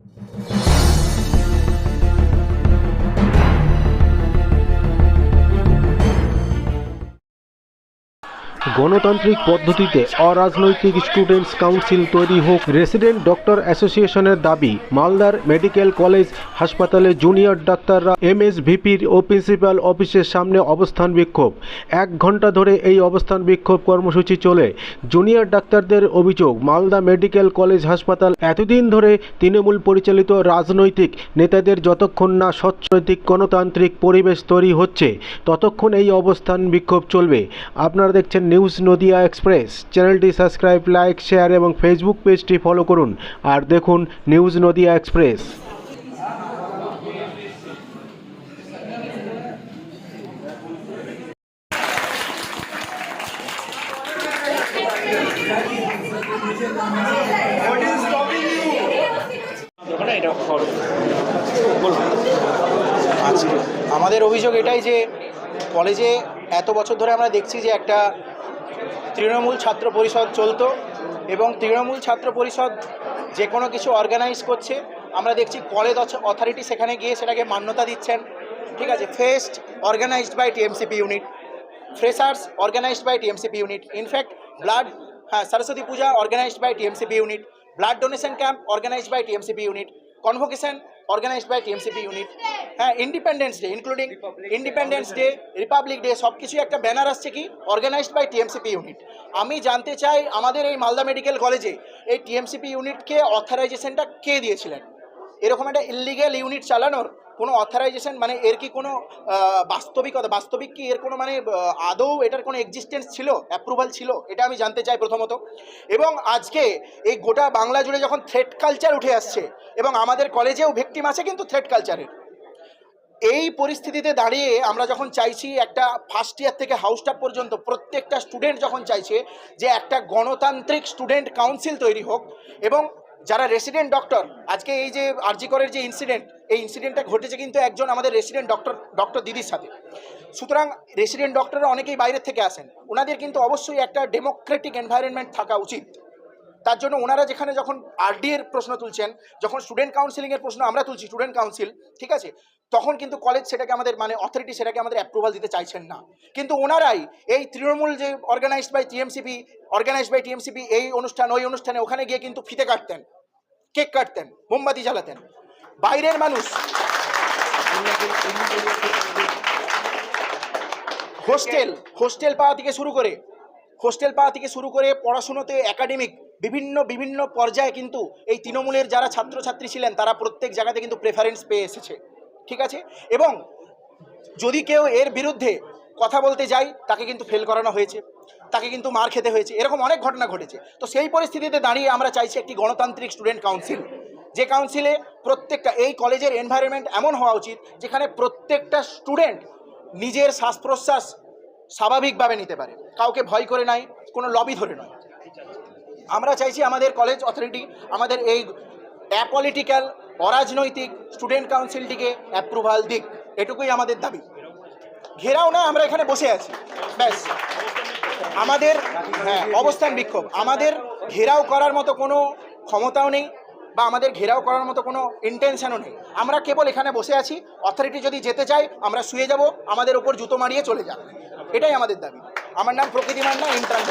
you গণতান্ত্রিক পদ্ধতিতে অরাজনৈতিক স্টুডেন্টস কাউন্সিল তৈরি হোক। রেসিডেন্ট ডক্টর অ্যাসোসিয়েশনের দাবি, মালদার মেডিকেল কলেজ হাসপাতালে জুনিয়র ডাক্তাররা এমএসভিপির ও প্রিন্সিপাল অফিসের সামনে অবস্থান বিক্ষোভ। এক ঘণ্টা ধরে এই অবস্থান বিক্ষোভ কর্মসূচি চলে। জুনিয়র ডাক্তারদের অভিযোগ, মালদা মেডিকেল কলেজ হাসপাতাল এতদিন ধরে তৃণমূল পরিচালিত রাজনৈতিক নেতাদের যতক্ষণ না স্বচ্ছনৈতিক গণতান্ত্রিক পরিবেশ তৈরি হচ্ছে, ততক্ষণ এই অবস্থান বিক্ষোভ চলবে। আপনারা দেখছেন নিউজ নদিয়া এক্সপ্রেস। চ্যানেলটি সাবস্ক্রাইব, লাইক, শেয়ার এবং ফেসবুক পেজটি ফলো করুন। আর দেখুন নিউজ নদিয়া এক্সপ্রেস। আমাদের অভিযোগ এটাই যে কলেজে এত বছর ধরে আমরা দেখছি যে একটা তৃণমূল ছাত্র পরিষদ চলতো এবং তৃণমূল ছাত্র পরিষদ যে কোনো কিছু অর্গানাইজ করছে। আমরা দেখছি কলেজ অথরিটি সেখানে গিয়ে সেটাকে মান্যতা দিচ্ছেন। ঠিক আছে? Fest organised by TMCP unit freshers organised by TMCP unit in fact blood হ্যাঁ Saraswati puja organised by TMCP unit blood donation camp organised by TMCP unit convocation organised by TMCP unit হ্যাঁ independence day including independence day republic day সব কিছুই একটা banner আসছে কি? Organised by TMCP unit আমি জানতে চাই আমাদের এই মালদা মেডিকেল কলেজে এই টিএমসিপি ইউনিটকে অথরাইজেশনটা কে দিয়েছিলেন? এরকম একটা ইলিগ্যাল ইউনিট চালানোর কোনো অথরাইজেশন মানে এর কি কোনো বাস্তবিকতা, বাস্তবিক কি এর কোনো মানে আদৌ এটার কোনো এক্সিস্টেন্স ছিল অ্যাপ্রুভাল ছিল? এটা আমি জানতে চাই প্রথমত। এবং আজকে এই গোটা বাংলা জুড়ে যখন থ্রেড কালচার উঠে আসছে, এবং আমাদের কলেজেও ভিকটিম আছে কিন্তু থ্রেড কালচারের এই পরিস্থিতিতে দাঁড়িয়ে আমরা যখন চাইছি একটা ফার্স্ট ইয়ার থেকে হাউস স্টাফ পর্যন্ত, প্রত্যেকটা স্টুডেন্ট যখন চাইছে যে একটা গণতান্ত্রিক স্টুডেন্ট কাউন্সিল তৈরি হোক, এবং যারা রেসিডেন্ট ডক্টর আজকে এই যে আরজিকরের যে ইনসিডেন্ট এই ইনসিডেন্টটা ঘটেছে কিন্তু একজন আমাদের রেসিডেন্ট ডক্টর ডক্টর দিদির সাথে। সুতরাং রেসিডেন্ট ডক্টররা অনেকেই বাইরের থেকে আসেন। ওনাদের কিন্তু অবশ্যই একটা ডেমোক্রেটিক এনভায়রনমেন্ট থাকা উচিত। তার জন্য ওনারা যেখানে যখন আরডি এর প্রশ্ন তুলছেন, যখন স্টুডেন্ট কাউন্সিলিংয়ের প্রশ্ন আমরা তুলছি স্টুডেন্ট কাউন্সিল ঠিক আছে? তখন কিন্তু কলেজ সেটাকে আমাদের মানে অথরিটি সেটাকে আমাদের অ্যাপ্রুভাল দিতে চাইছেন না। কিন্তু ওনারাই এই তৃণমূল যে organised by TMCP organised by TMCP এই অনুষ্ঠান, ওই অনুষ্ঠানে ওখানে গিয়ে কিন্তু ফিতে কাটতেন, কেক কাটতেন, মোমবাতি জ্বালাতেন। বাইরের মানুষ হোস্টেল হোস্টেল পাওয়া থেকে শুরু করে হোস্টেল পাওয়া থেকে শুরু করে পড়াশুনোতে একাডেমিক বিভিন্ন বিভিন্ন পর্যায়ে কিন্তু এই তৃণমূলের যারা ছাত্রছাত্রী ছিলেন, তারা প্রত্যেক জায়গাতে কিন্তু প্রেফারেন্স পেয়ে এসেছে। ঠিক আছে? এবং যদি কেউ এর বিরুদ্ধে কথা বলতে যায়, তাকে কিন্তু ফেল করানো হয়েছে, তাকে কিন্তু মার খেতে হয়েছে, এরকম অনেক ঘটনা ঘটেছে। তো সেই পরিস্থিতিতে দাঁড়িয়ে আমরা চাইছি একটি গণতান্ত্রিক স্টুডেন্ট কাউন্সিল, যে কাউন্সিলে প্রত্যেকটা, এই কলেজের এনভায়রনমেন্ট এমন হওয়া উচিত, যেখানে প্রত্যেকটা স্টুডেন্ট নিজের শ্বাস প্রশ্বাস স্বাভাবিকভাবে নিতে পারে। কাউকে ভয় করে নাই, কোনো লবি ধরে নয়। আমরা চাইছি আমাদের কলেজ অথরিটি, আমাদের এই অ্যাপলিটিক্যাল অরাজনৈতিক স্টুডেন্ট কাউন্সিলটিকে অ্যাপ্রুভাল দিক, এটুকুই আমাদের দাবি। ঘেরাও না, আমরা এখানে বসে আছি। ব্যাস। আমাদের হ্যাঁ অবস্থান বিক্ষোভ। আমাদের ঘেরাও করার মতো কোনো ক্ষমতাও নেই, বা আমাদের ঘেরাও করার মতো কোনো ইন্টেনশনও নেই। আমরা কেবল এখানে বসে আছি। অথরিটি যদি যেতে চায়, আমরা শুয়ে যাব, আমাদের ওপর জুতো মারিয়ে চলে যাক এটাই আমাদের দাবি। আমার নাম প্রকৃতি মান্না ইন্টার্ন